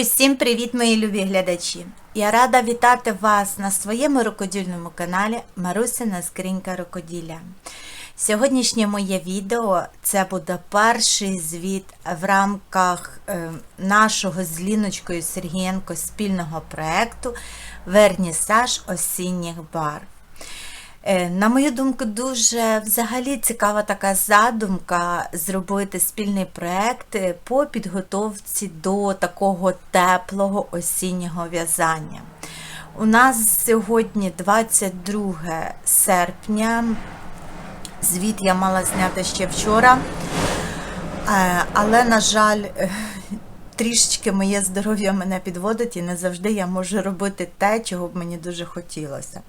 Усім привіт, мої любі глядачі! Я рада вітати вас на своєму рукодільному каналі Марусина Скринька Рукоділля. Сьогоднішнє моє відео це буде перший звіт в рамках е, нашого з Ліночкою Сергієнко спільного проєкту Вернісаж осінніх барв. Е, На мою думку, дуже взагалі цікава така задумка зробити спільний проект е, по підготовці до такого теплого осіннього в'язання. У нас сьогодні 22 серпня. Звіт я мала зняти ще вчора, Е, але, на жаль, трішечки моє здоров'я мене підводить і не завжди я можу робити те, чого б мені дуже хотілося.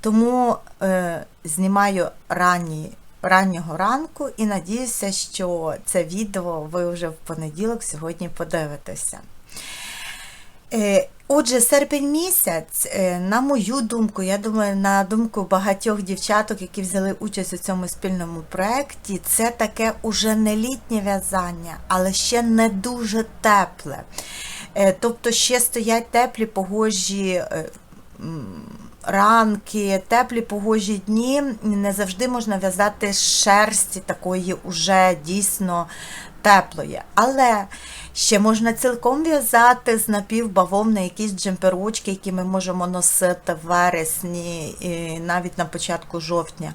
Тому е, знімаю ранні, раннього ранку і надіюся, що це відео ви вже в понеділок сьогодні подивитеся. Е, Отже, серпень місяць, е, на мою думку, я думаю, на думку багатьох дівчаток, які взяли участь у цьому спільному проєкті, це таке уже не літнє в'язання, але ще не дуже тепле. Е, Тобто ще стоять теплі погожі е, ранки, теплі погожі дні. Не завжди можна в'язати шерсті такої уже дійсно теплої. Але ще можна цілком в'язати з напівбавовни якісь джемперочки, які ми можемо носити в вересні, і навіть на початку жовтня.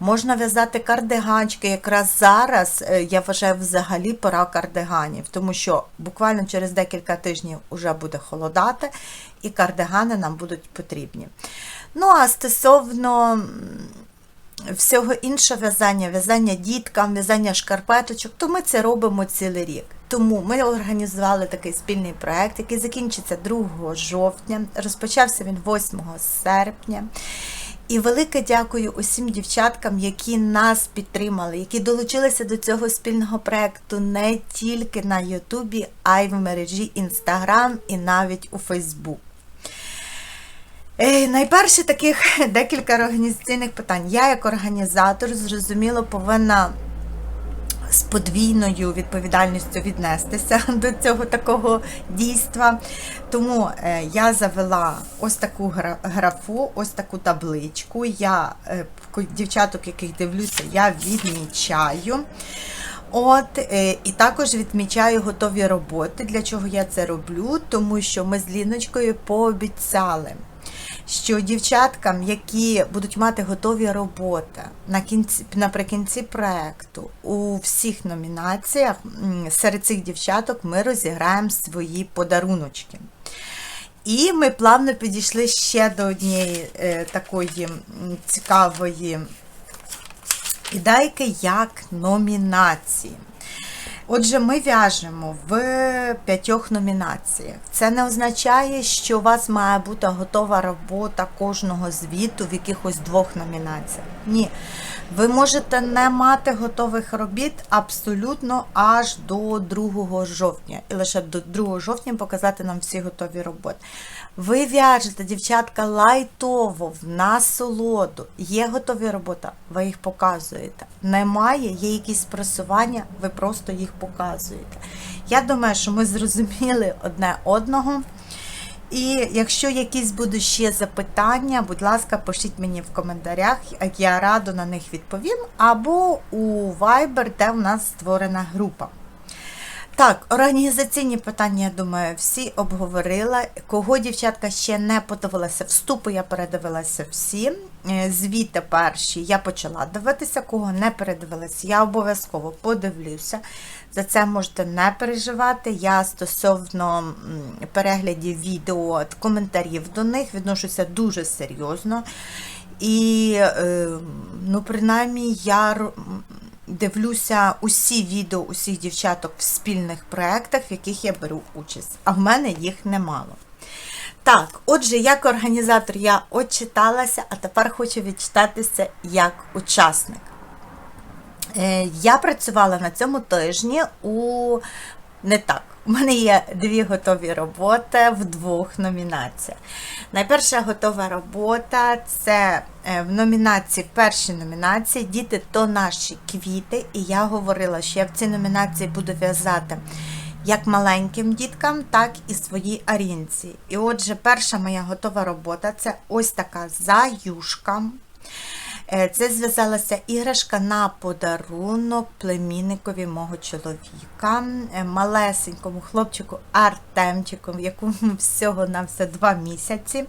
Можна в'язати кардиганчики. Якраз зараз е, я вважаю взагалі пора кардиганів, тому що буквально через декілька тижнів вже буде холодати, і кардигани нам будуть потрібні. Ну, а стосовно всього іншого в'язання, в'язання діткам, в'язання шкарпеточок, то ми це робимо цілий рік. Тому ми організували такий спільний проект, який закінчиться 2 жовтня. Розпочався він 8 серпня. І велике дякую усім дівчаткам, які нас підтримали, які долучилися до цього спільного проекту не тільки на Ютубі, а й в мережі Інстаграм і навіть у Фейсбук. Е, Найперше таких декілька організаційних питань. Я, як організатор, зрозуміло, повинна з подвійною відповідальністю віднестися до цього такого дійства. Тому е, я завела ось таку графу, ось таку табличку. Я е, дівчаток, яких дивлюся, я відмічаю. От, і також відмічаю готові роботи. Для чого я це роблю? Тому що ми з Ліночкою пообіцяли, що дівчаткам, які будуть мати готові роботи на кінці, наприкінці проекту, у всіх номінаціях серед цих дівчаток ми розіграємо свої подаруночки. І ми плавно підійшли ще до однієї е, такої цікавої ідейки як номінації. Отже, ми в'яжемо в п'ятьох номінаціях. Це не означає, що у вас має бути готова робота кожного звіту в якихось двох номінаціях. Ні. Ви можете не мати готових робіт абсолютно аж до 2 жовтня. І лише до 2 жовтня показати нам всі готові роботи. Ви в'яжете, дівчатка, лайтово, в насолоду. Є готові роботи, ви їх показуєте. Немає, є якісь просування, ви просто їх показуєте. Я думаю, що ми зрозуміли одне одного. І якщо якісь будуть ще запитання, будь ласка, пишіть мені в коментарях, я радо на них відповім, або у Viber, де в нас створена група. Так, організаційні питання, я думаю, всі обговорила. Кого дівчатка ще не подивилася, вступи я передивилася всі. Е, Звіти перші я почала дивитися, кого не передивилася, я обов'язково подивлюся. За це можете не переживати. Я стосовно переглядів відео, коментарів до них відношуся дуже серйозно. І, е, ну, принаймні, я дивлюся усі відео усіх дівчаток в спільних проєктах, в яких я беру участь. А в мене їх немало. Так, отже, як організатор я отчиталася, а тепер хочу відчитатися як учасник. Е, Я працювала на цьому тижні у не так. У мене є дві готові роботи в двох номінаціях. Найперша готова робота це е, в номінації, в першій номінації Діти то наші квіти. І я говорила, що я в цій номінації буду в'язати як маленьким діткам, так і своїй арінці. І отже, перша моя готова робота це ось така заюшка. Е, Це зв'язалася іграшка на подарунок племінникові мого чоловіка, е, малесенькому хлопчику Артемчику, якому всього на все два місяці.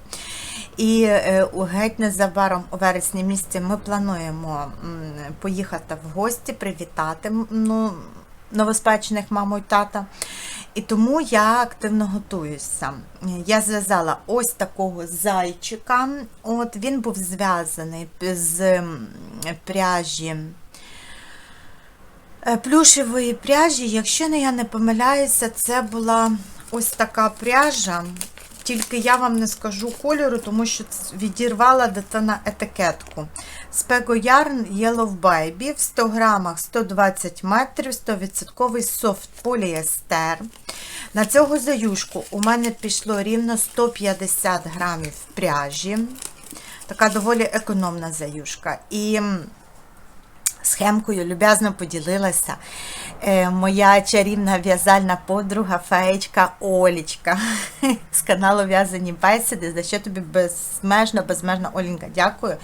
І е, геть незабаром у вересні місяці ми плануємо поїхати в гості, привітати ну, новоспечених маму і тата. І тому я активно готуюся. Я зв'язала ось такого зайчика. От Він був зв'язаний з пряжі. е, Плюшевої пряжі, якщо я не помиляюся, це була ось така пряжа. Тільки я вам не скажу кольору, тому що відірвала дитина етикетку. Spego Yarn Yellow Baby в 100 грамах 120 метрів, 100% софт поліестер. На цього заюшку у мене пішло рівно 150 грамів пряжі. Така доволі економна заюшка. І схемкою люб'язно поділилася е, моя чарівна в'язальна подруга феєчка Олічка з каналу В'язані бесіди, за що тобі безмежно, безмежно Олінка, дякую.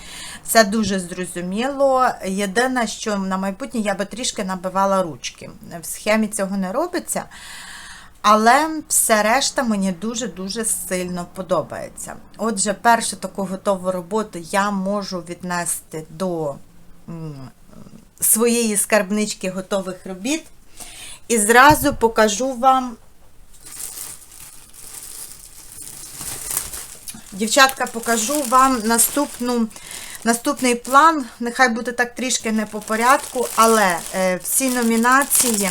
Все дуже зрозуміло. Єдине, що на майбутнє я би трішки набивала ручки. В схемі цього не робиться. Але все решта мені дуже-дуже сильно подобається. Отже, першу таку готову роботу я можу віднести до своєї скарбнички готових робіт. І зразу покажу вам, дівчатка, покажу вам наступну, наступний план. Нехай буде так трішки не по порядку, але е, всі номінації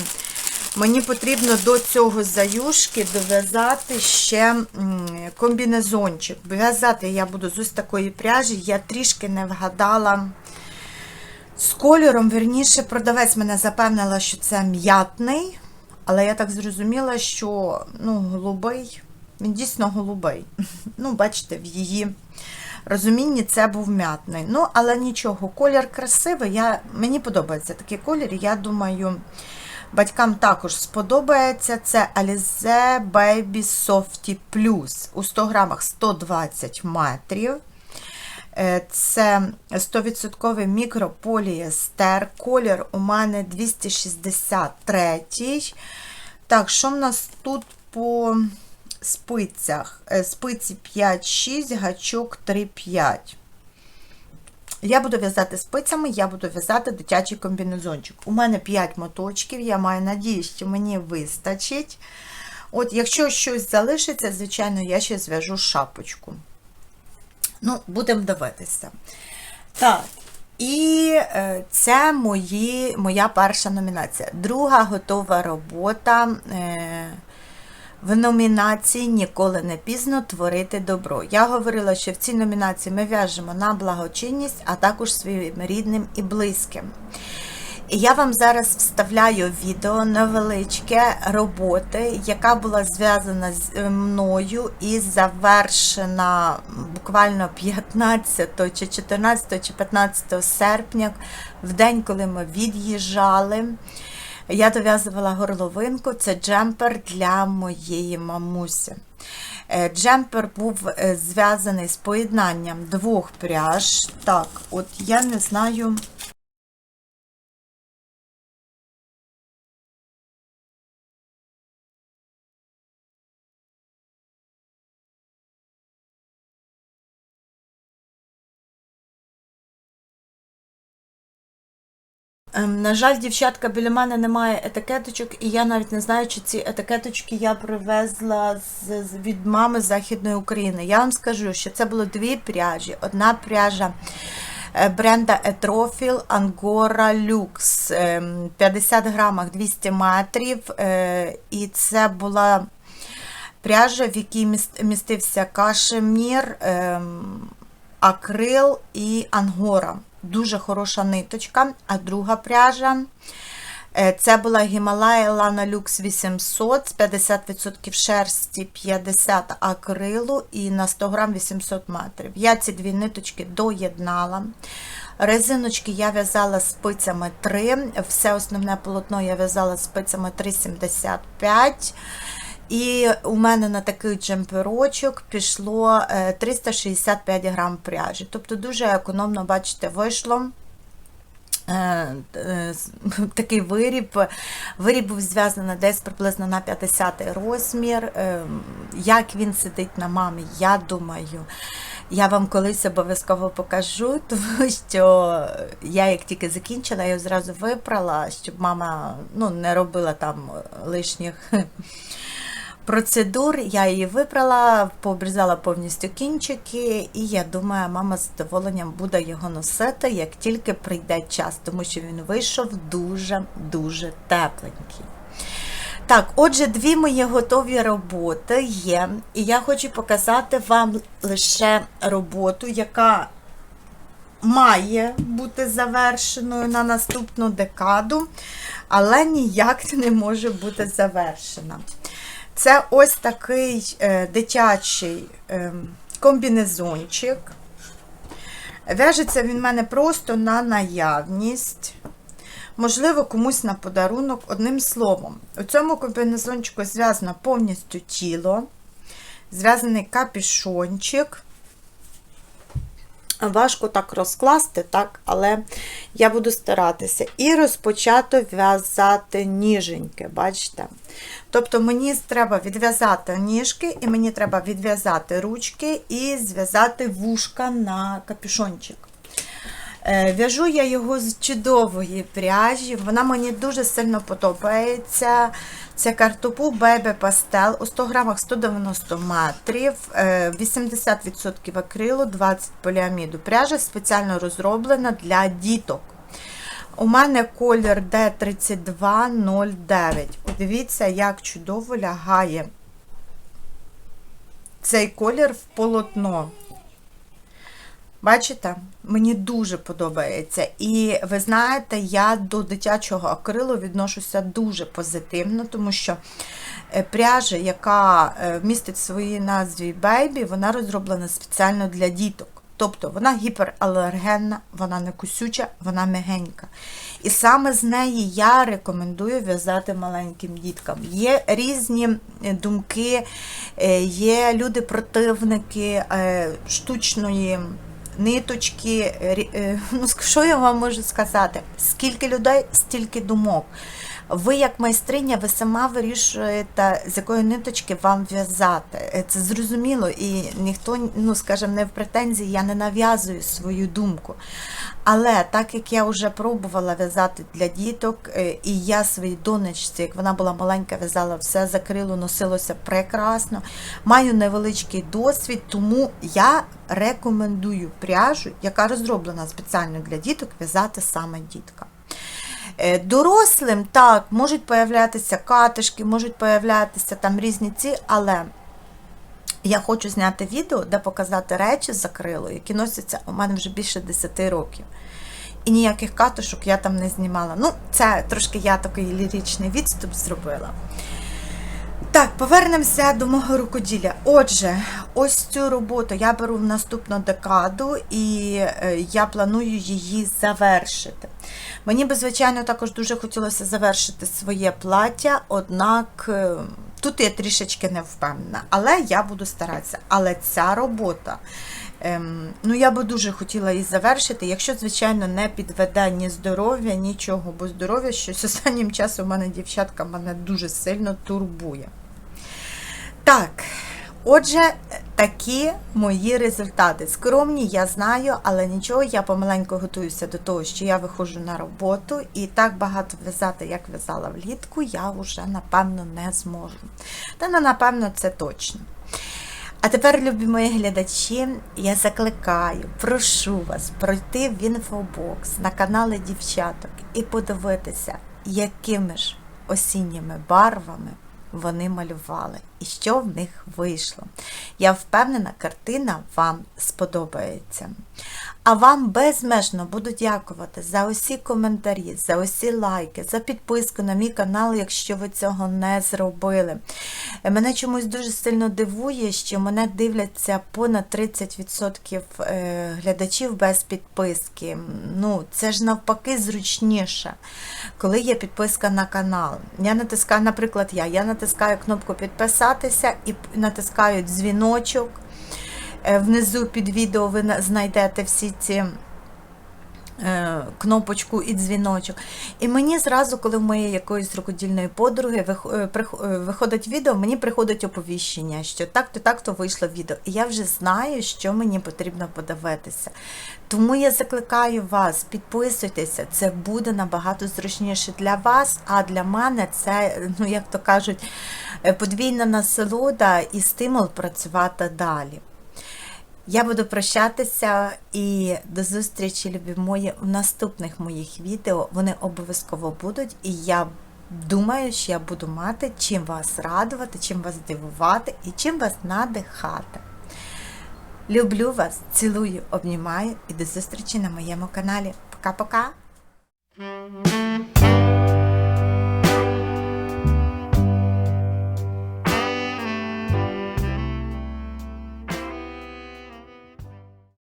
мені потрібно до цього заюшки дов'язати ще комбінезончик. В'язати я буду з ось такої пряжі. Я трішки не вгадала. З кольором, верніше, продавець мене запевнила, що це м'ятний, але я так зрозуміла, що ну, голубий, він дійсно голубий. Ну, бачите, в її розумінні це був м'ятний. Ну, але нічого, колір красивий. Я, мені подобається такий колір. Я думаю, батькам також сподобається. Це Alize Baby Softy Plus у 100 грамах 120 метрів. Е, Це 100% мікрополіестер. Колір у мене 263. Так, що в нас тут по спицях? Е, Спиці 5-6, гачок 3-5. Я буду в'язати спицями, я буду в'язати дитячий комбінезончик. У мене 5 моточків, я маю надію, що мені вистачить. От, якщо щось залишиться, звичайно, я ще зв'яжу шапочку. Ну, будемо дивитися. Так. І е, це мої, моя перша номінація. Друга готова робота е, в номінації Ніколи не пізно творити добро. Я говорила, що в цій номінації ми в'яжемо на благочинність, а також своїм рідним і близьким. Я вам зараз вставляю відео невеличке роботи, яка була зв'язана з е, мною і завершена буквально 15 чи 14 чи 15 серпня, в день, коли ми від'їжджали. Я дов'язувала горловинку, це джемпер для моєї мамусі. Е, Джемпер був е, зв'язаний з поєднанням двох пряж. Так, от я не знаю. На жаль, дівчатка, біля мене немає етикеточок, і я навіть не знаю, чи ці етикеточки я привезла з, від мами Західної України. Я вам скажу, що це було дві пряжі. Одна пряжа е, бренда Angora Lux, ем, 50 грамах 200 метрів, е, і це була пряжа, в якій міст- містився кашемір, ем, акрил і ангора. Дуже хороша ниточка. А друга пряжа е, це була Himalaya Lana Lux 800 з 50% шерсті, 50 акрилу і на 100 грам 800 метрів. Я ці дві ниточки доєднала, Резиночки я в'язала спицями 3, все основне полотно я в'язала спицями 3,75. І у мене на такий джемперочок пішло е, 365 грам пряжі. Тобто дуже економно, бачите, вийшло. Е, е, Такий виріб. Виріб був зв'язаний десь приблизно на 50 розмір. Е, Як він сидить на мамі, я думаю, я вам колись обов'язково покажу, тому що я як тільки закінчила, я зразу випрала, щоб мама ну, не робила там лишніх процедур. Я її випрала, пообрізала повністю кінчики, і я думаю, мама з задоволенням буде його носити, як тільки прийде час, тому що він вийшов дуже-дуже тепленький. Так, отже, дві мої готові роботи є, і я хочу показати вам лише роботу, яка має бути завершеною на наступну декаду, але ніяк не може бути завершена. Це ось такий е, дитячий е, комбінезончик. В'яжеться він в мене просто на наявність. Можливо, комусь на подарунок. Одним словом, у цьому комбінезончику зв'язано повністю тіло, зв'язаний капюшончик. Важко так розкласти, так, але я буду старатися. І розпочато в'язати ніженьки, бачите? Тобто мені треба відв'язати ніжки, і мені треба відв'язати ручки і зв'язати вушка на капюшончик. Е, В'яжу я його з чудової пряжі, вона мені дуже сильно подобається. Це картопу Baby Pastel у 100 грамах 190 метрів, е, 80% акрилу, 20 поліаміду. Пряжа спеціально розроблена для діток. У мене колір D3209. Подивіться, як чудово лягає цей колір в полотно. Бачите, мені дуже подобається. І ви знаєте, я до дитячого акрилу відношуся дуже позитивно, тому що е, пряжа, яка е, містить в своїй назві Baby, вона розроблена спеціально для діток. Тобто вона гіпералергенна, вона не кусюча, вона м'ягенька. І саме з неї я рекомендую в'язати маленьким діткам. Є різні е, думки, є люди-противники штучної ниточки. Ну, що я вам можу сказати? Скільки людей, стільки думок. Ви, як майстриня, ви сама вирішуєте, з якої ниточки вам в'язати. Е, Це зрозуміло, і ніхто, ну скажімо, не в претензії, я не нав'язую свою думку. Але так як я вже пробувала в'язати для діток, е, і я своїй донечці, як вона була маленька, в'язала все закрило, носилося прекрасно. Маю невеличкий досвід, тому я рекомендую пряжу, яка розроблена спеціально для діток, в'язати саме діткам. Е, Дорослим так, можуть появлятися катишки, можуть появлятися там різні ці, але я хочу зняти відео, де показати речі з акрилу, які носяться у мене вже більше 10 років. І ніяких катушок я там не знімала. Ну, це трошки я такий ліричний відступ зробила. Так, повернемося до мого рукоділля. Отже, ось цю роботу я беру в наступну декаду і е, я планую її завершити. Мені би, звичайно, також дуже хотілося завершити своє плаття, однак е, тут я трішечки не впевнена, але я буду старатися. Але ця робота, ем, ну я би дуже хотіла її завершити, якщо, звичайно, не підведе ні здоров'я, нічого, бо здоров'я щось останнім часом у мене дівчатка мене дуже сильно турбує. Так, отже, такі мої результати. Скромні, я знаю, але нічого, я помаленьку готуюся до того, що я виходжу на роботу, і так багато в'язати, як в'язала влітку, я вже, напевно, не зможу. Та не напевно, це точно. А тепер, любі мої глядачі, я закликаю, прошу вас пройти в інфобокс на канали дівчаток і подивитися, якими ж осінніми барвами вони малювали. І що в них вийшло. Я впевнена, картина вам сподобається. А вам безмежно буду дякувати за усі коментарі, за усі лайки, за підписку на мій канал, якщо ви цього не зробили. Мене чомусь дуже сильно дивує, що мене дивляться понад 30% е, глядачів без підписки. Ну, це ж навпаки зручніше, коли є підписка на канал. Я натискаю, наприклад, я, я натискаю кнопку підписатися і натискають дзвіночок. Е, Внизу під відео ви знайдете всі ці кнопочку і дзвіночок. І мені зразу, коли в моєї якоїсь рукодільної подруги е, е, виходить відео, мені приходить оповіщення, що так-то, так-то вийшло відео. І я вже знаю, що мені потрібно подивитися. Тому я закликаю вас, підписуйтеся, це буде набагато зручніше для вас, а для мене це, ну як то кажуть, е, подвійна насолода і стимул працювати далі. Я буду прощатися і до зустрічі, любі мої, в наступних моїх відео. Вони обов'язково будуть, і я думаю, що я буду мати чим вас радувати, чим вас дивувати і чим вас надихати. Люблю вас, цілую, обнімаю і до зустрічі на моєму каналі. Пока-пока!